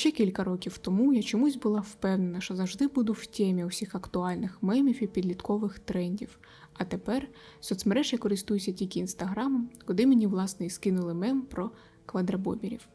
Ще кілька років тому я чомусь була впевнена, що завжди буду в темі усіх актуальних мемів і підліткових трендів. А тепер соцмереж я користуюся тільки інстаграмом, куди мені власне і скинули мем про квадрабоберів.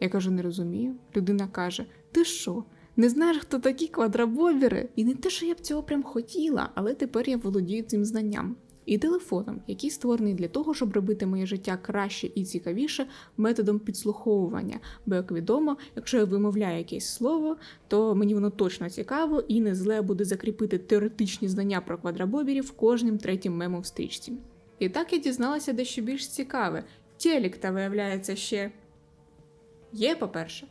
Я кажу, не розумію. Людина каже: Ти що? Не знаєш, хто такі квадрабобери? І не те, що я б цього прям хотіла, але тепер я володію цим знанням. І телефоном, який створений для того, щоб робити моє життя краще і цікавіше методом підслуховування. Бо, як відомо, якщо я вимовляю якесь слово, то мені воно точно цікаво і не зле буде закріпити теоретичні знання про квадрабоберів кожним третім мемом в стрічці. І так я дізналася дещо більш цікаве. Телек та виявляється ще є, по-перше.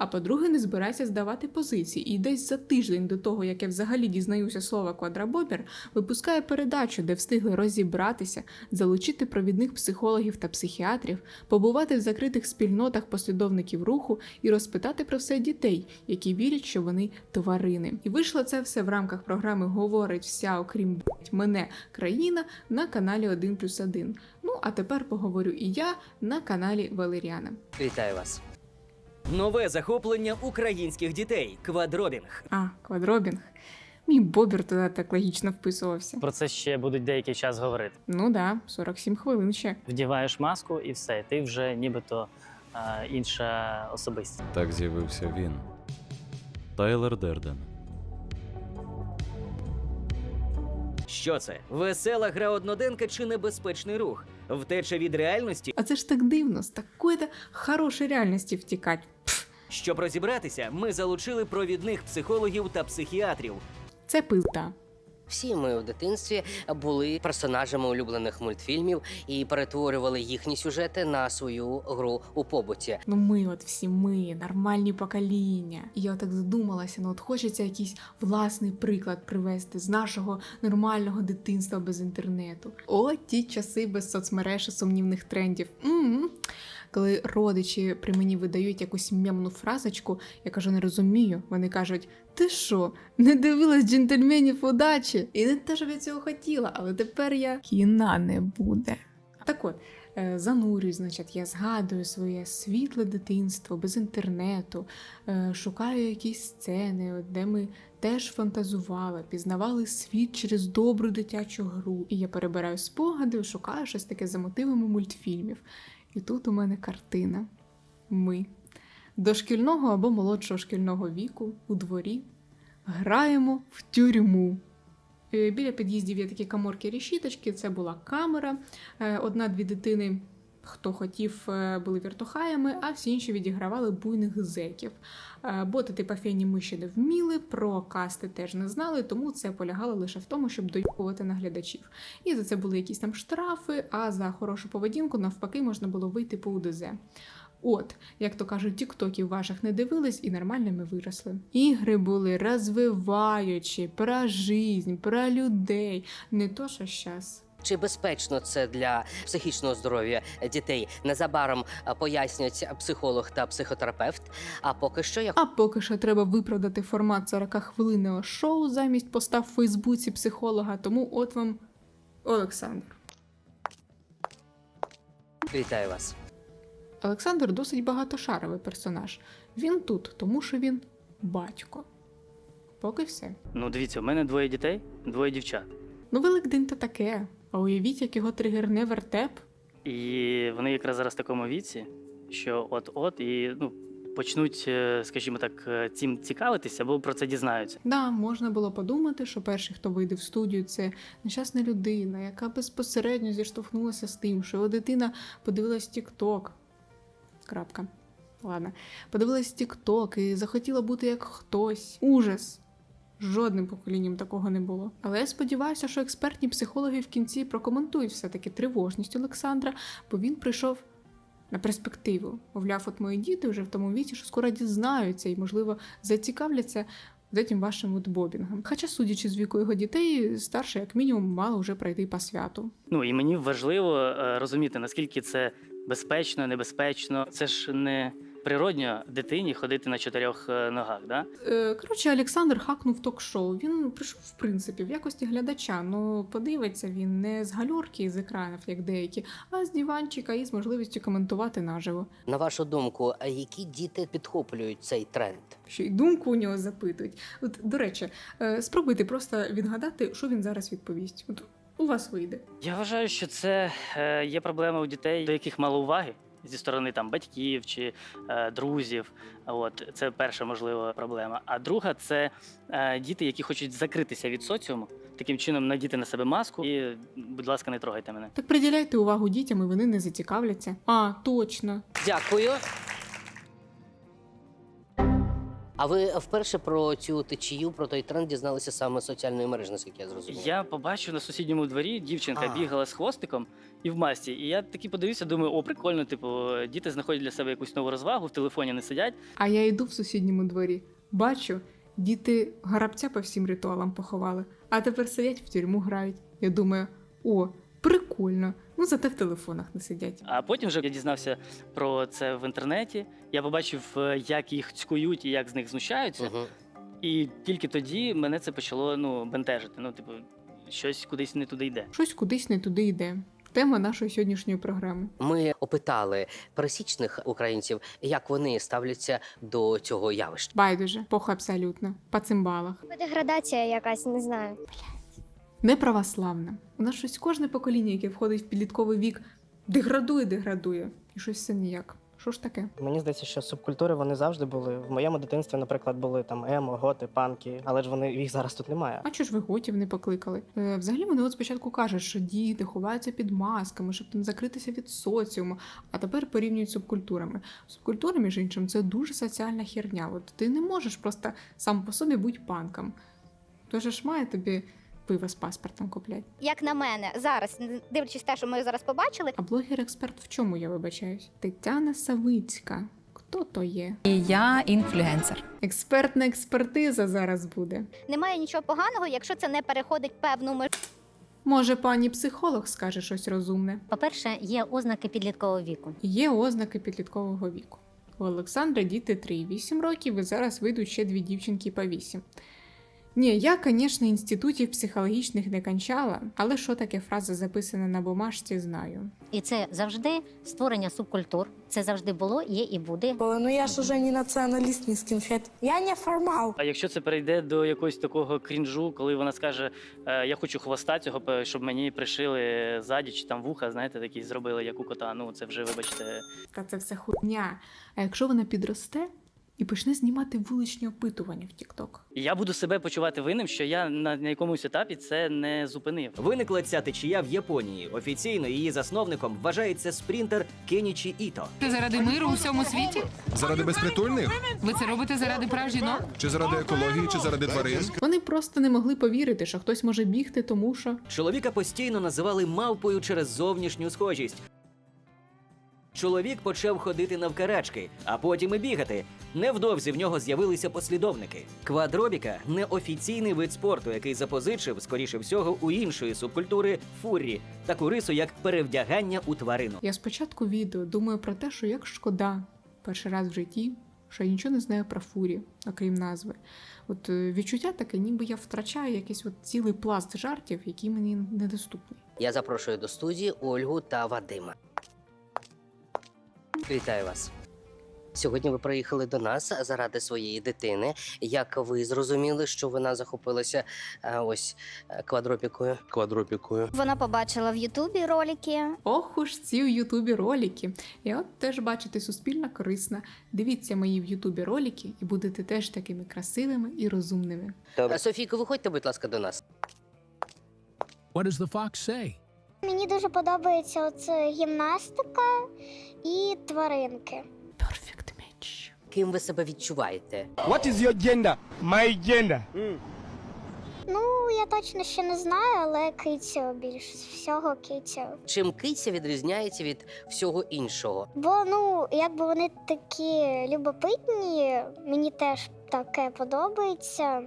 А по-друге, не збирається здавати позиції. І десь за тиждень до того, як я взагалі дізнаюся слово квадрабобер, випускає передачу, де встигли розібратися, залучити провідних психологів та психіатрів, побувати в закритих спільнотах послідовників руху і розпитати про все дітей, які вірять, що вони тварини. І вийшло це все в рамках програми Говорить вся, окрім мене країна на каналі 1 плюс 1. Ну а тепер поговорю і я на каналі Валеріана. Вітаю вас. Нове захоплення українських дітей квадробінг. А, квадробінг. Мій бобір туди так логічно вписувався. Про це ще будуть деякий час говорити. Ну да, 47 хвилин ще. Вдіваєш маску і все, ти вже нібито а, інша особистість. Так з'явився він. Тайлер Дерден. Що це? Весела гра одноденка чи небезпечний рух? Втеча від реальності? А це ж так дивно, з такої-то хорошої реальності втікать. Щоб розібратися, ми залучили провідних психологів та психіатрів. Це пизда. Всі ми у дитинстві були персонажами улюблених мультфільмів і перетворювали їхні сюжети на свою гру у побуті. Ну ми, от всі ми, нормальні покоління. Я так задумалася, ну от хочеться якийсь власний приклад привести з нашого нормального дитинства без інтернету. О, ті часи без соцмереж і сумнівних трендів. м Коли родичі при мені видають якусь м'ямну фразочку, я кажу, не розумію. Вони кажуть: ти що, не дивилась джентльменів удачі? І не те, щоб я цього хотіла, але тепер я кіна не буде. Так от, е, занурююсь, значить, я згадую своє світле дитинство без інтернету, е, шукаю якісь сцени, де ми теж фантазували, пізнавали світ через добру дитячу гру. І я перебираю спогади, шукаю щось таке за мотивами мультфільмів. І тут у мене картина. Ми дошкільного або молодшого шкільного віку у дворі граємо в тюрму. Е, Біля під'їздів є такі каморки рішіточки, це була камера. Е, Одна-дві дитини, хто хотів, е, були віртухаями, а всі інші відігравали буйних зеків. Е, Боти типа фені ми ще не вміли, про касти теж не знали, тому це полягало лише в тому, щоб доюкувати наглядачів. І за це були якісь там штрафи, а за хорошу поведінку навпаки можна було вийти по УДЗ. От, як то кажуть, тіктоків ваших не дивились і нормальними виросли. Ігри були розвиваючі, про жизнь, про людей, не то, що щас. Чи безпечно це для психічного здоров'я дітей? Незабаром а, пояснять психолог та психотерапевт. А поки що я А поки що треба виправдати формат 40-хвилинного шоу замість поста в Фейсбуці психолога, тому от вам Олександр. вітаю вас. Олександр досить багатошаровий персонаж. Він тут, тому що він батько. Поки все. Ну, дивіться, у мене двоє дітей, двоє дівчат. Ну, Великдень то таке. А уявіть, як його тригерне вертеп. І вони якраз зараз в такому віці, що от-от і ну, почнуть, е, скажімо так, е, цим цікавитися або про це дізнаються. Да, можна було подумати, що перший, хто вийде в студію, це нещасна людина, яка безпосередньо зіштовхнулася з тим, що його дитина подивилась TikTok. Крапка. Ладно. Подивилась TikTok і захотіла бути як хтось. Ужас. Жодним поколінням такого не було. Але я сподіваюся, що експертні психологи в кінці прокоментують все-таки тривожність Олександра, бо він прийшов на перспективу. Мовляв, от мої діти вже в тому віці, що скоро дізнаються і, можливо, зацікавляться з цим вашим от бобінгом. Хоча, судячи з віку його дітей, старше, як мінімум, мало вже пройти по святу. Ну і мені важливо е, розуміти, наскільки це безпечно, небезпечно. Це ж не природньо дитині ходити на чотирьох е, ногах, да? Е, коротше, Олександр хакнув ток-шоу. Він прийшов, в принципі, в якості глядача. Ну, подивиться він не з гальорки з екранів, як деякі, а з диванчика і з можливістю коментувати наживо. На вашу думку, а які діти підхоплюють цей тренд? Що й думку у нього запитують. От, до речі, е, спробуйте просто відгадати, що він зараз відповість. От у вас вийде. Я вважаю, що це е, є проблема у дітей, до яких мало уваги зі сторони там батьків чи е, друзів. От це перша можлива проблема. А друга це е, діти, які хочуть закритися від соціуму, таким чином надіти на себе маску і, будь ласка, не трогайте мене. Так приділяйте увагу дітям, і вони не зацікавляться. А, точно. Дякую. А ви вперше про цю течію, про той тренд дізналися саме з соціальної мережі, наскільки я зрозумів? Я побачив на сусідньому дворі, дівчинка А. бігала з хвостиком і в масці. І я таки подивився, думаю, о, прикольно, типу, діти знаходять для себе якусь нову розвагу, в телефоні не сидять. А я йду в сусідньому дворі. Бачу, діти гарабця по всім ритуалам поховали, а тепер сидять в тюрму грають. Я думаю, о, прикольно. Ну зате в телефонах не сидять. А потім вже я дізнався про це в інтернеті. Я побачив, е, як їх цькують і як з них знущаються. Угу. І тільки тоді мене це почало ну, бентежити. Ну, типу, щось кудись не туди йде. Щось кудись не туди йде. Тема нашої сьогоднішньої програми. Ми опитали пересічних українців, як вони ставляться до цього явища. Байдуже, похуй абсолютно. По цимбалах. Деградація якась, не знаю. Неправославна. У нас щось кожне покоління, яке входить в підлітковий вік, деградує, деградує. І щось все ніяк. Що ж таке? Мені здається, що субкультури вони завжди були. В моєму дитинстві, наприклад, були там емо, готи, панки, але ж вони їх зараз тут немає. А чого ж ви готів не покликали? Е, взагалі вони от спочатку кажуть, що діти ховаються під масками, щоб там закритися від соціуму, а тепер порівнюють субкультурами. Субкультури, між іншим, це дуже соціальна херня. От ти не можеш просто сам по собі бути панком. Тож ж має тобі пиво з паспортом купляти. Як на мене, зараз, дивлячись те, що ми зараз побачили, А блогер-експерт в чому я вибачаюсь? Тетяна Савицька. Хто то є? І я інфлюенсер. Експертна експертиза зараз буде. немає нічого поганого, якщо це не переходить певну межу. Може, пані психолог скаже щось розумне. По-перше, є ознаки підліткового віку. Є ознаки підліткового віку. У Олександра діти 3,8 років, і зараз вийдуть ще дві дівчинки по 8. Ні, я, звісно, інститутів психологічних не кончала, але що таке фраза записана на бумажці, знаю. І це завжди створення субкультур. Це завжди було, є і буде. Ну я ж уже не националист, не скинхед. Я не формал. А якщо це перейде до якогось такого крінжу, коли вона скаже: е, Я хочу хвоста цього, щоб мені пришили ззаді чи там вуха, знаєте, такі зробили, як у кота. Ну це вже, вибачте, Та це все хуйня. А якщо вона підросте і почне знімати вуличні опитування в TikTok? Я буду себе почувати винним, що я на, на якомусь етапі це не зупинив. Виникла ця течія в Японії. Офіційно її засновником вважається спринтер Кенічі Іто. Це заради миру у всьому світі? Заради безпритульних? Ви це робите заради прав жінок? Чи заради екології, чи заради тварин? Вони просто не могли повірити, що хтось може бігти, тому що Чоловіка постійно називали мавпою через зовнішню схожість. Чоловік почав ходити навкарачки, а потім і бігати. Невдовзі в нього з'явилися послідовники. Квадробіка неофіційний вид спорту, який запозичив, скоріше всього, у іншої субкультури фуррі, таку рису, як перевдягання у тварину. Я спочатку відео думаю про те, що як шкода перший раз в житті, що я нічого не знаю про фурі, окрім назви. От е, відчуття таке, ніби я втрачаю якийсь от цілий пласт жартів, який мені недоступний. Я запрошую до студії Ольгу та Вадима. Вітаю вас. Сьогодні ви приїхали до нас заради своєї дитини. Як ви зрозуміли, що вона захопилася е, ось е, квадропікою? Квадропікою. Вона побачила в Ютубі ролики. Ох уж ці у Ютубі ролики. Я от теж бачите суспільно корисна. Дивіться мої в Ютубі ролики і будете теж такими красивими і розумними. Добре. Софійко, виходьте, будь ласка, до нас. What does the fox say? Мені дуже подобається оце гімнастика і тваринки. Perfect match. Ким ви себе відчуваєте? What is your gender? My gender. Ну, я точно ще не знаю, але кицю більш всього кицю. Чим киця відрізняється від всього іншого? Бо ну, якби вони такі любопитні, мені теж таке подобається.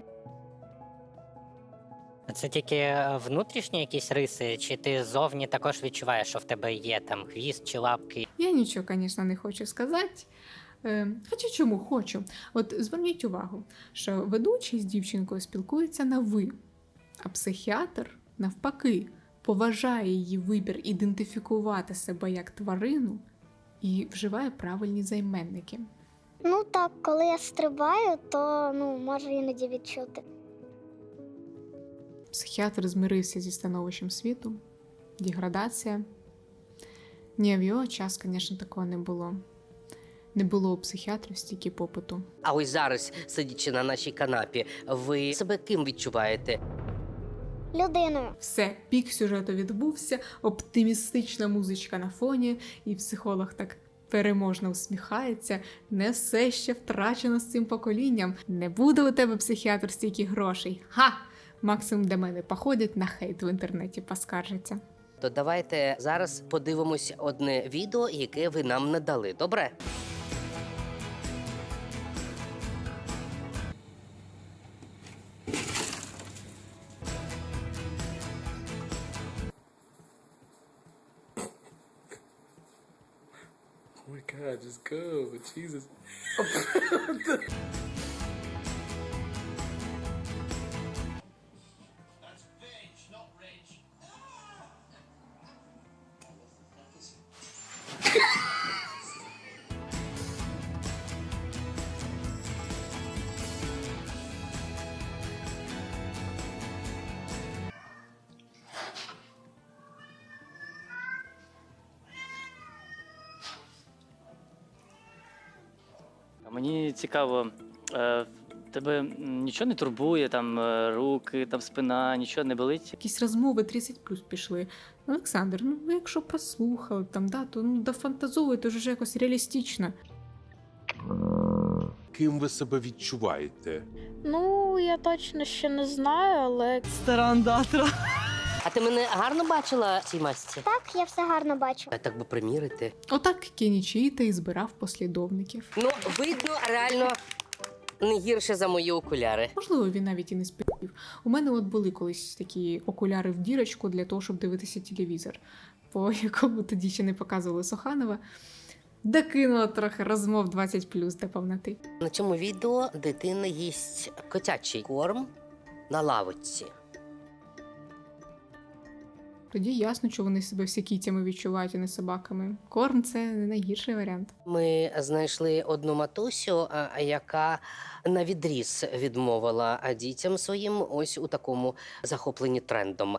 Це тільки е, внутрішні якісь риси, чи ти зовні також відчуваєш, що в тебе є там хвіст чи лапки? Я нічого, звісно, не хочу сказати, Е, хоча чому хочу. От зверніть увагу, що ведучий з дівчинкою спілкується на ви, а психіатр, навпаки, поважає її вибір ідентифікувати себе як тварину і вживає правильні займенники. Ну так, коли я стрибаю, то ну, можу іноді відчути. Психіатр змирився зі становищем світу, деградація. Ні, в його час, звісно, такого не було. Не було у психіатрів стільки попиту. А ось зараз, сидячи на нашій канапі, ви себе ким відчуваєте? Людиною. Все, пік сюжету відбувся, оптимістична музичка на фоні, і психолог так переможно усміхається. Не все ще втрачено з цим поколінням. Не буде у тебе психіатр стільки грошей. Ха! Максимум до мене походять на хейт в інтернеті, поскаржаться. То давайте зараз подивимось одне відео, яке ви нам надали. Добре? Oh my god, just go. Jesus. цікаво, е, тебе нічого не турбує, там е, руки, там спина, нічого не болить? Якісь розмови 30 плюс пішли. Олександр, ну ви якщо послухали там, да, то ну дофантазовуйте вже якось реалістично. Ким ви себе відчуваєте? Ну, я точно ще не знаю, але Старандатра. А ти мене гарно бачила в цій масці? Так, я все гарно бачу. А так би примірити. Отак Кенічіта і збирав послідовників. Ну, видно, реально не гірше за мої окуляри. Можливо, він навіть і не спів. У мене от були колись такі окуляри в дірочку для того, щоб дивитися телевізор, по якому тоді ще не показували Соханова. Докинула трохи розмов 20 до повноти. На цьому відео дитина їсть котячий корм на лавочці. Тоді ясно, що вони себе всі кітями відчувають, а не собаками. Корм це не найгірший варіант. Ми знайшли одну матусю, яка на відріз відмовила дітям своїм ось у такому захопленні трендом.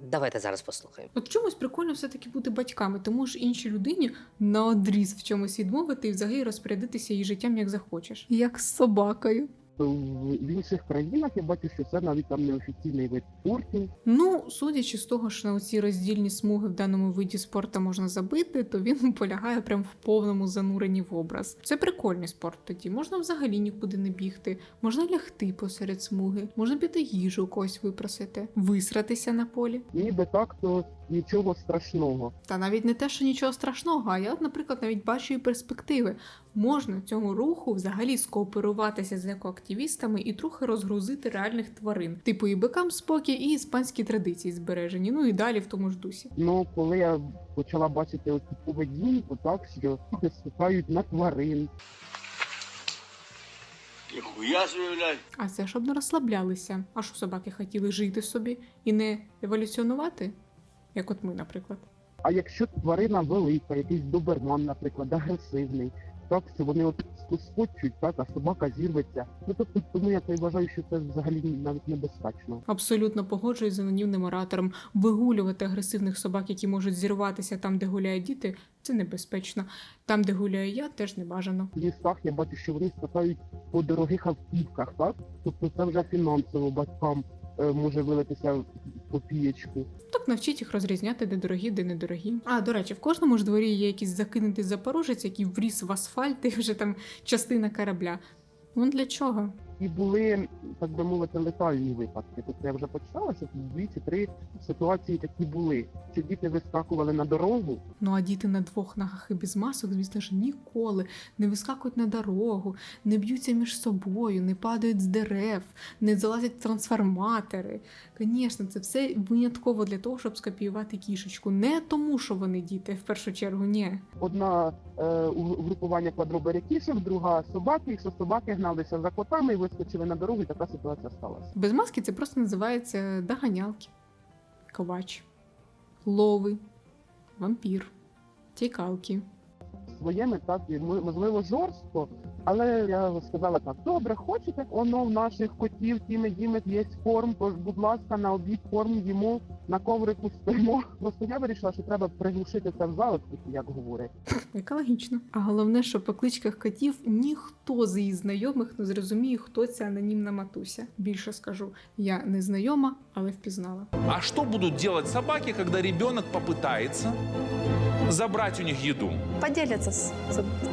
Давайте зараз послухаємо. От чомусь прикольно все-таки бути батьками, тому ж іншій людині на одріз в чомусь відмовити і взагалі розпорядитися її життям як захочеш. Як з собакою. В інших країнах я бачу, що це навіть там неофіційний вид спорту. Ну, судячи з того, що на ці роздільні смуги в даному виді спорту можна забити, то він полягає прям в повному зануренні в образ. Це прикольний спорт тоді. Можна взагалі нікуди не бігти, можна лягти посеред смуги, можна піти їжу у когось випросити, висратися на полі. Ніби так, то нічого страшного. Та навіть не те, що нічого страшного, а я, наприклад, навіть бачу і перспективи. Можна цьому руху взагалі скооперуватися з екоактивістами і трохи розгрузити реальних тварин, типу і бикам спокій, і іспанські традиції збережені. Ну і далі в тому ж дусі. Ну, коли я почала бачити оцю поведінку, так що люди ступають на тварин. Ніхуя собі. А це щоб не розслаблялися. А що собаки хотіли жити собі і не еволюціонувати? Як от ми, наприклад. А якщо тварина велика, якийсь доберман, наприклад, агресивний, так що вони от скочуть, так, а собака зірветься. Ну тобто, тому я вважаю, що це взагалі навіть небезпечно. Абсолютно погоджуюсь з анонімним оратором. Вигулювати агресивних собак, які можуть зірватися там, де гуляють діти, це небезпечно. Там, де гуляю я, теж не бажано. В лісах я бачу, що вони скакають по дорогих автівках, так? Тобто це вже фінансово батькам е, може вилитися в копієчку. Навчіть їх розрізняти, де дорогі, де недорогі. А до речі, в кожному ж дворі є якийсь закинутий запорожець, який вріс в асфальт і вже там частина корабля. Ну для чого? І були, так би мовити, летальні випадки. Тобто я вже почитала, що дві чи три ситуації такі були. Що діти вискакували на дорогу, Ну а діти на двох ногах і без масок, звісно ж, ніколи не вискакують на дорогу, не б'ються між собою, не падають з дерев, не залазять в трансформатори. Звісно, це все винятково для того, щоб скопіювати кішечку. Не тому, що вони діти, в першу чергу, ні. одна е, угрупування квадробері кішок, друга собаки, якщо собаки гналися за котами вискочили на дорогу, і така ситуація сталася. Без маски це просто називається доганялки, ковач, лови, вампір, тікалки. Своєми, так і ми- можливо жорстко, але я сказала так: добре, хочете, воно в наших котів тіми дімет є корм, тож, будь ласка, на обід корм їмо на коврику спимо. Просто я вирішила, що треба приглушити це в залишку, як говорять. Екологічно. А головне, що по кличках котів ніхто з її знайомих не зрозуміє, хто ця анонімна матуся. Більше скажу, я не знайома, але впізнала. А что будут делать собаки, когда ребенок попытается забрать у них еду? Поделятся с...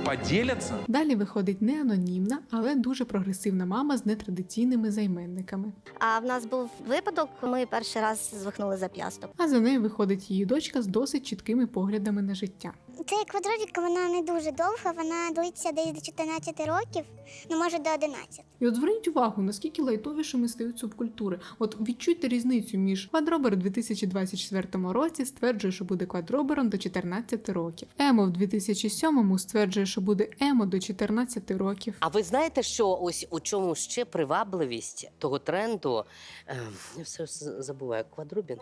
Поделятся? Далі виходить не анонімна, але дуже прогресивна мама з нетрадиційними займенниками. А в нас був випадок, ми перший раз звихнули зап'ясток. А за нею виходить її дочка з досить чіткими поглядами на життя. Ця квадробіка вона не дуже довга, вона длиться десь до 14 років, ну може до 11. І от зверніть увагу, наскільки лайтовішими стають субкультури. От відчуйте різницю між квадробер у 2024 році стверджує, що буде квадробером до 14 років. Емо в 2007 стверджує, що буде емо до 14 років. А ви знаєте, що ось у чому ще привабливість того тренду? Е, я все забуваю. Квадрубінг?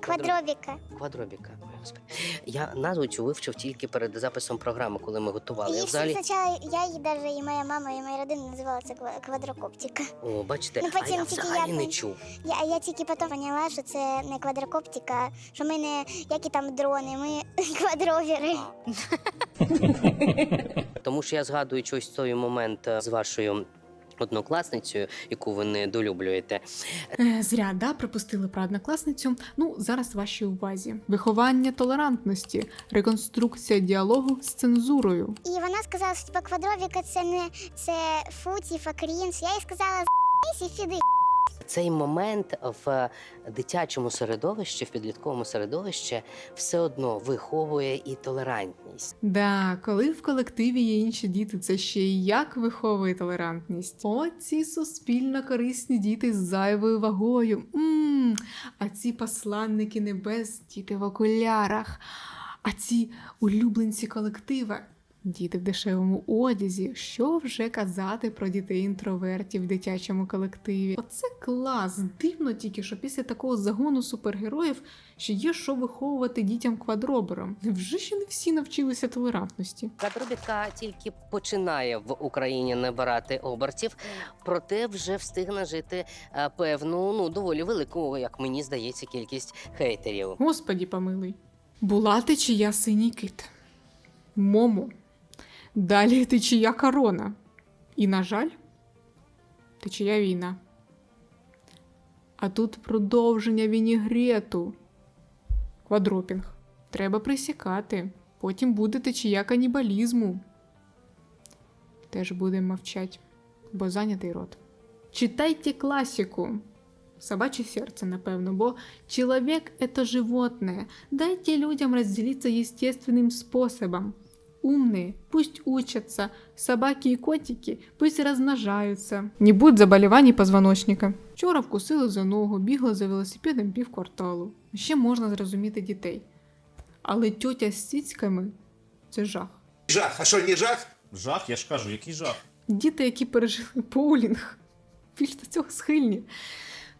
Квадробіка. Квадробіка. Господи. Я назву цю вивчив тільки перед записом програми, коли ми готували. Я Їх взагалі. спочатку я і навіть і моя мама, і моя родина називала це ква- квадрокоптика. О, бачите, Ну, а потім я тільки взагалі я не пон- чув. Я, я тільки потім поняла, що це не квадрокоптика, що ми не які там дрони, ми квадровіри. Тому що я згадую щось той момент е, з вашою однокласницею, яку ви недолюблюєте. долюблюєте, Зря, да, припустили про однокласницю. Ну, зараз вашій увазі. Виховання толерантності, реконструкція діалогу з цензурою. І вона сказала, що типа квадровіка це не це фу, типа крінж. Я їй сказала з і фіди. Цей момент в дитячому середовищі, в підлітковому середовищі, все одно виховує і толерантність. Да, коли в колективі є інші діти, це ще й як виховує толерантність. О, ці суспільно корисні діти з зайвою вагою. м а ці посланники небес, діти в окулярах, а ці улюбленці колектива. Діти в дешевому одязі. Що вже казати про дітей інтровертів в дитячому колективі? Оце клас. Дивно тільки, що після такого загону супергероїв ще є що виховувати дітям квадробером. Невже ще не всі навчилися толерантності? Кадробіка тільки починає в Україні набирати обертів, проте вже встиг нажити е, певну, ну доволі велику, як мені здається, кількість хейтерів. Господі помилуй. Була течія синій кит. Момо. Далі течія корона. І, на жаль, течія війна. А тут продовження вінігрету. Квадропінг. Треба присікати. Потім буде течія канібалізму. Теж будемо мовчать, бо зайнятий рот. Читайте класику. Собачье сердце, напевно, бо человек — это животное. Дайте людям разделиться естественным способом. Умные пусть учатся, собаки и котики пусть размножаются. Не будет заболеваний позвоночника. Вчора вкусили за ногу, бігла за велосипедом пів кварталу. Ще можна зрозуміти дітей. Але тьотя з цицьками – це жах. Жах, а що, не жах? Жах, я ж кажу, який жах. Діти, які пережили поулінг, більш до цього схильні.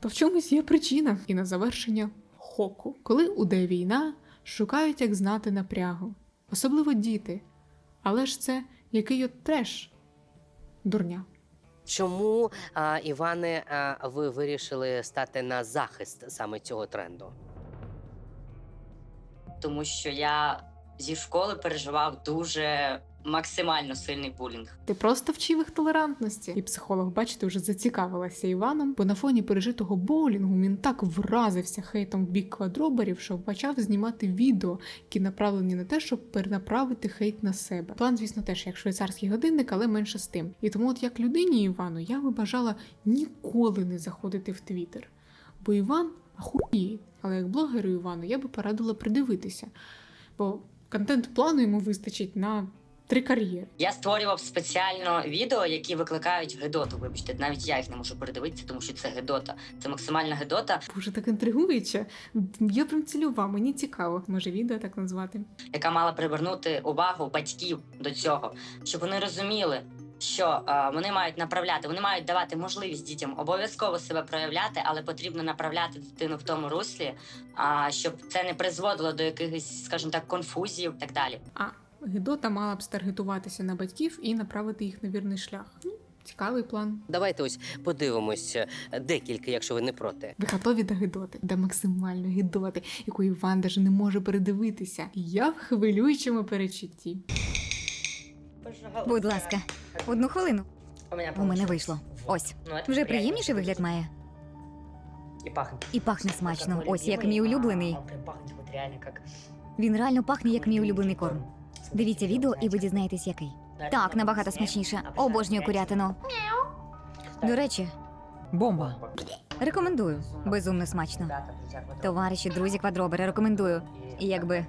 То в чомусь є причина. І на завершення хоку. Коли уде війна, шукають, як знати напрягу. Особливо діти. Але ж це який от треш. Дурня. Чому, а, Іване, а, ви вирішили стати на захист саме цього тренду? тому що я зі школи переживав дуже максимально сильний булінг. Ти просто вчив їх толерантності. І психолог, бачите, вже зацікавилася Іваном, бо на фоні пережитого боулінгу він так вразився хейтом в бік квадроберів, що почав знімати відео, які направлені на те, щоб перенаправити хейт на себе. План, звісно, теж як швейцарський годинник, але менше з тим. І тому, от як людині Івану, я би бажала ніколи не заходити в Твіттер. Бо Іван ахуєє. Але як блогеру Івану я би порадила придивитися, бо контент плану йому вистачить на три кар'єри. Я створював спеціально відео, які викликають гедоту. Вибачте, навіть я їх не можу передивитися, тому що це гедота. Це максимальна гедота, Боже, так інтригуюче. Я прям цілював, мені цікаво. Може, відео так назвати. яка мала привернути увагу батьків до цього, щоб вони розуміли. Що е, вони мають направляти, вони мають давати можливість дітям обов'язково себе проявляти, але потрібно направляти дитину в тому руслі, а щоб це не призводило до якихось, скажімо так, конфузів і так далі. А Гедота мала б старгетуватися на батьків і направити їх на вірний шлях. Ну, цікавий план. Давайте ось подивимось е, декілька, якщо ви не проти. Ви готові до Гедоти, до максимальної Гедоти, яку Іван даже не може передивитися. Я в хвилюючому перечутті. Будь ласка, одну хвилину. У мене, У мене вийшло. Ось. Вже приємніший вигляд має. І пахне. І пахне смачно. Ось як мій улюблений. Він реально пахне як мій улюблений корм. Дивіться відео, і ви дізнаєтесь, який. Так, набагато смачніше. Обожнюю курятину. До речі, Бомба. рекомендую. Безумно смачно. Товариші, друзі, квадробери, рекомендую. І якби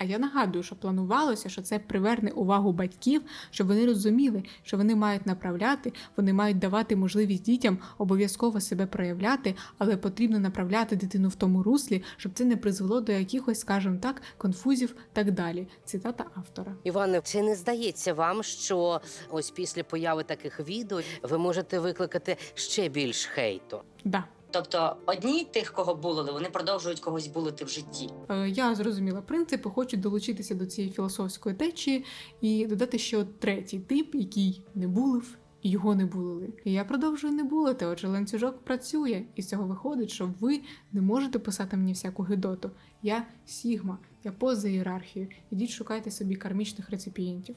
А я нагадую, що планувалося, що це приверне увагу батьків, щоб вони розуміли, що вони мають направляти, вони мають давати можливість дітям обов'язково себе проявляти, але потрібно направляти дитину в тому руслі, щоб це не призвело до якихось, скажімо так, конфузів так далі. Цитата автора. Іване, чи не здається вам, що ось після появи таких відео ви можете викликати ще більш хейту? Да. Тобто одні тих, кого булили, вони продовжують когось булити в житті. Е, Я зрозуміла принципи, хочу долучитися до цієї філософської течії і додати ще третій тип, який не булив. І його не булили. І я продовжую не булити, отже, ланцюжок працює, і з цього виходить, що ви не можете писати мені всяку гидоту. Я Сігма, я поза ієрархією. Ідіть шукайте собі кармічних реципієнтів.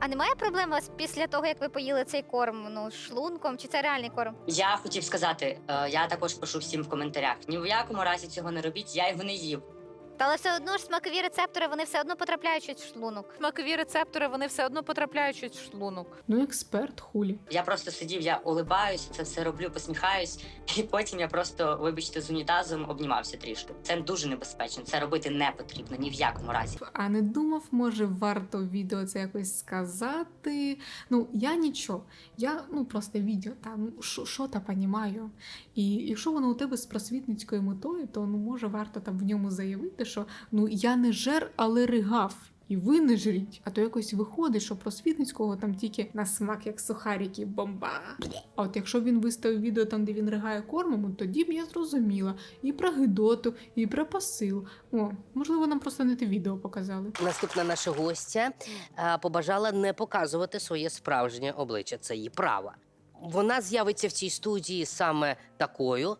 А немає проблем у вас після того, як ви поїли цей корм, ну, шлунком, чи це реальний корм? Я хотів сказати, е, я також пишу всім в коментарях: ні в якому разі цього не робіть, я його не їв. Та але все одно ж смакові рецептори вони все одно потрапляють в шлунок. Смакові рецептори вони все одно потрапляють в шлунок. Ну, експерт, хулі. Я просто сидів, я улибаюся, це все роблю, посміхаюсь, і потім я просто, вибачте, з унітазом обнімався трішки. Це дуже небезпечно. Це робити не потрібно ні в якому разі. А не думав, може, варто відео це якось сказати. Ну, я нічого. Я ну просто відео, та ну що що та понімаю. І якщо воно у тебе з просвітницькою метою, то ну може варто там в ньому заявити, що ну я не жер, але ригав. І ви не жріть, а то якось виходить, що просвітницького там тільки на смак, як сухарики, бомба. А от якщо він виставив відео там, де він ригає кормом, тоді б я зрозуміла і про гидоту, і про посил. О, можливо, нам просто не те відео показали. Наступна наша гостя побажала не показувати своє справжнє обличчя. Це її право. Вона з'явиться в цій студії саме такою,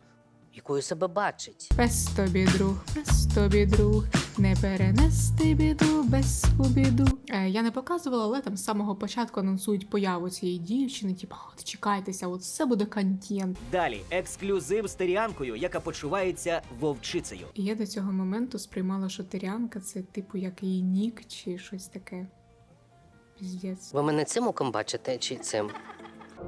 якою себе бачить. Без тобі друг, без тобі друг, не перенести біду без скубіду. Е, я не показувала, але там з самого початку анонсують появу цієї дівчини. Типу, от чекайтеся, от все буде контент. Далі ексклюзив з Теріанкою, яка почувається вовчицею. І я до цього моменту сприймала, що Тирянка це типу як її нік чи щось таке. Піздець. Ви мене цим оком бачите чи цим?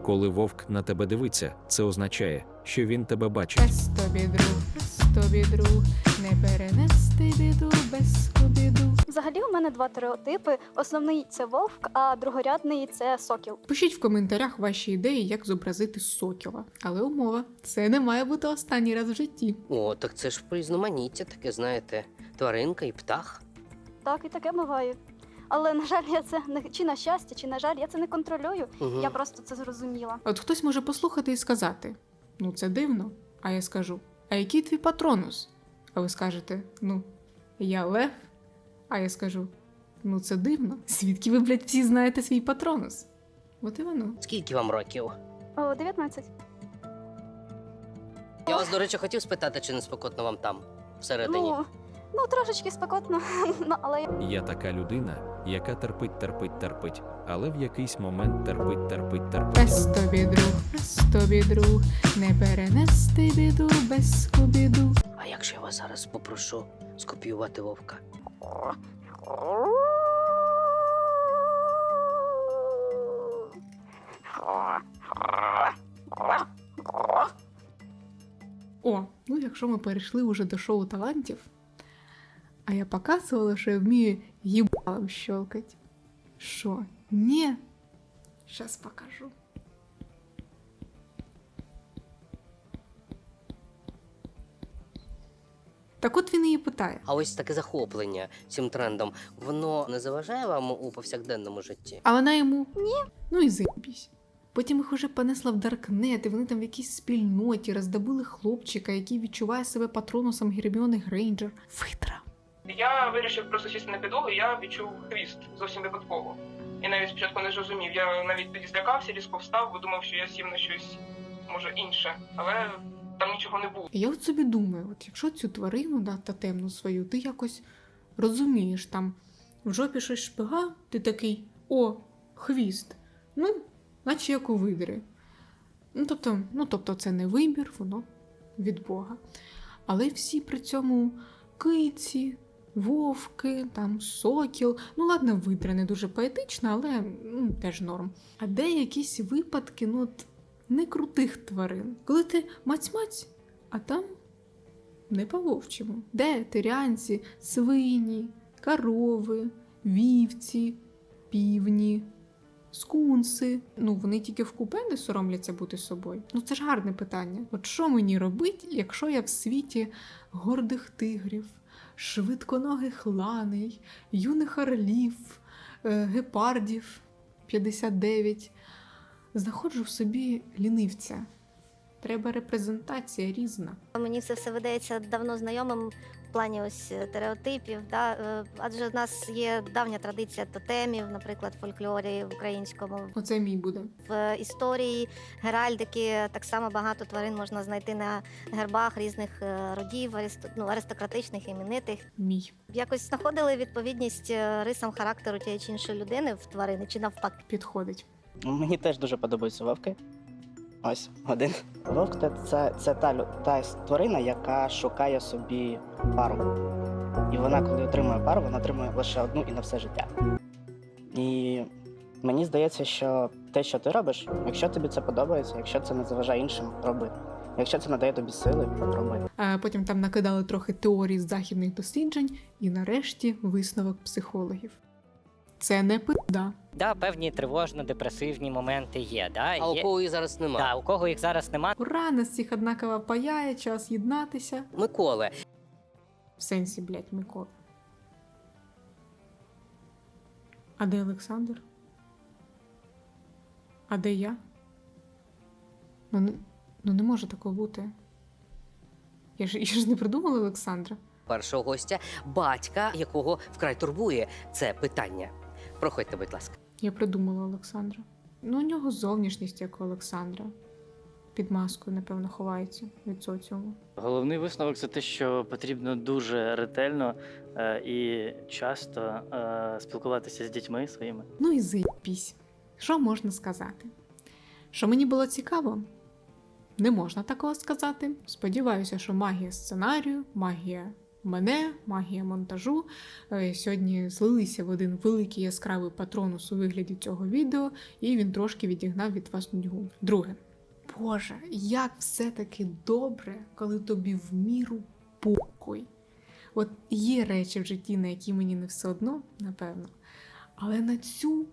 Коли вовк на тебе дивиться, це означає, що він тебе бачить. Без тобі друг, без тобі друг, не перенести біду без скубіду. Взагалі, у мене два стереотипи. Основний це вовк, а другорядний це сокіл. Пишіть в коментарях ваші ідеї, як зобразити сокіла. Але умова, це не має бути останній раз в житті. О, так це ж різноманіття, таке, знаєте, тваринка і птах. Так і таке буває. Але на жаль, я це не чи на щастя, чи на жаль, я це не контролюю. Мгм. Я просто це зрозуміла. От хтось може послухати і сказати: ну це дивно. А я скажу: а який твій патронус? А ви скажете: ну, я лев. А я скажу: ну це дивно. Звідки ви, блядь, всі знаєте свій патронус? От і воно. Скільки вам років? О, 19. Я вас, до речі, хотів спитати, чи не спекотно вам там, всередині. Ну, ну трошечки спекотно, ну, але Я така людина, яка терпить, терпить, терпить, але в якийсь момент терпить, терпить, терпить. Без тобі друг, без тобі друг, не перенести біду без скубіду. А якщо я вас зараз попрошу скопіювати вовка? О, ну якщо ми перейшли уже до шоу талантів, а я показувала, що я вмію їбалом щелкать. Що? Ні? Щас покажу. Так от він її питає. А ось таке захоплення цим трендом, воно не заважає вам у повсякденному житті? А вона йому ні. Ну і заєбісь. Потім їх уже понесла в Даркнет, і вони там в якійсь спільноті роздобули хлопчика, який відчуває себе патронусом Герміони Грейнджер. Витра. Я вирішив просто сісти на підлогу, і я відчув хвіст зовсім випадково. І навіть спочатку не зрозумів. Я навіть тоді злякався, різко встав, бо думав, що я сів на щось може інше, але там нічого не було. Я от собі думаю, от якщо цю тварину да, татемну свою, ти якось розумієш, там в жопі щось шпига, ти такий о, хвіст. Ну, наче як у видри. Ну, тобто, ну, тобто це не вибір, воно від Бога. Але всі при цьому киці, вовки, там сокіл. Ну, ладно, видра не дуже поетично, але ну, теж норм. А де якісь випадки, ну, от, не крутих тварин. Коли ти маць-маць, а там не по-вовчому. Де тирянці, свині, корови, вівці, півні, скунси. Ну, вони тільки в купе не соромляться бути собою. Ну це ж гарне питання. От що мені робить, якщо я в світі гордих тигрів, швидконогих ланей, юних орлів, е, гепардів 59, знаходжу в собі лінивця. Треба репрезентація різна. Мені це все видається давно знайомим в плані ось е, стереотипів. Да? е, Адже в нас є давня традиція тотемів, наприклад, в фольклорі в українському. Оце мій буде. В історії геральдики так само багато тварин можна знайти на гербах різних е, родів, ну, аристократичних, іменитих. Мій. Якось знаходили відповідність рисам характеру тієї чи іншої людини в тварини, чи навпаки. Підходить. Мені теж дуже подобаються вовки. Ось один. Вовк це, це, та, та тварина, яка шукає собі пару. І вона, коли отримує пару, вона отримує лише одну і на все життя. І мені здається, що те, що ти робиш, якщо тобі це подобається, якщо це не заважає іншим, роби. Якщо це надає тобі сили, роби. А потім там накидали трохи теорій з західних досліджень, і нарешті висновок психологів. Це не пизда. Да, певні тривожно-депресивні моменти є. Да? А у є... кого їх зараз Да, немає? у кого їх зараз немає. Ура, нас всіх однаково паяє, час єднатися. Миколе, В сенсі, блядь, Микола. А де Олександр? А де я? Ну, не, ну не може такого бути. Я ж, я ж не придумала Олександра. першого гостя, батька, якого вкрай турбує це питання. Проходьте, будь ласка. Я придумала Олександра. Ну, у нього зовнішність, як у Олександра. Під маскою, напевно, ховається від соціуму. Головний висновок це те, що потрібно дуже ретельно е, і часто е, спілкуватися з дітьми своїми. Ну і заєбісь. Що можна сказати? Що мені було цікаво? Не можна такого сказати. Сподіваюся, що магія сценарію, магія мене, магія монтажу е, сьогодні злилися в один великий яскравий патронус у вигляді цього відео, і він трошки відігнав від вас нудьгу. Друге. Боже, як все-таки добре, коли тобі в міру покой. От є речі в житті, на які мені не все одно, напевно. Але на цю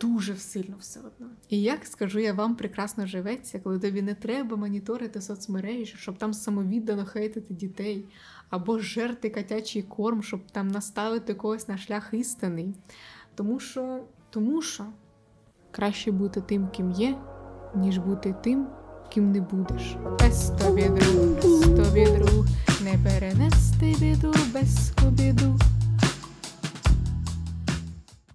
дуже сильно все одно. І як скажу я вам прекрасно живеться, коли тобі не треба моніторити соцмережі, щоб там самовіддано хейтити дітей, або жерти котячий корм, щоб там наставити когось на шлях істини. Тому що, тому що краще бути тим, ким є, ніж бути тим, ким не будеш. Без тобі друг, без тобі друг, не перенести біду без скубіду.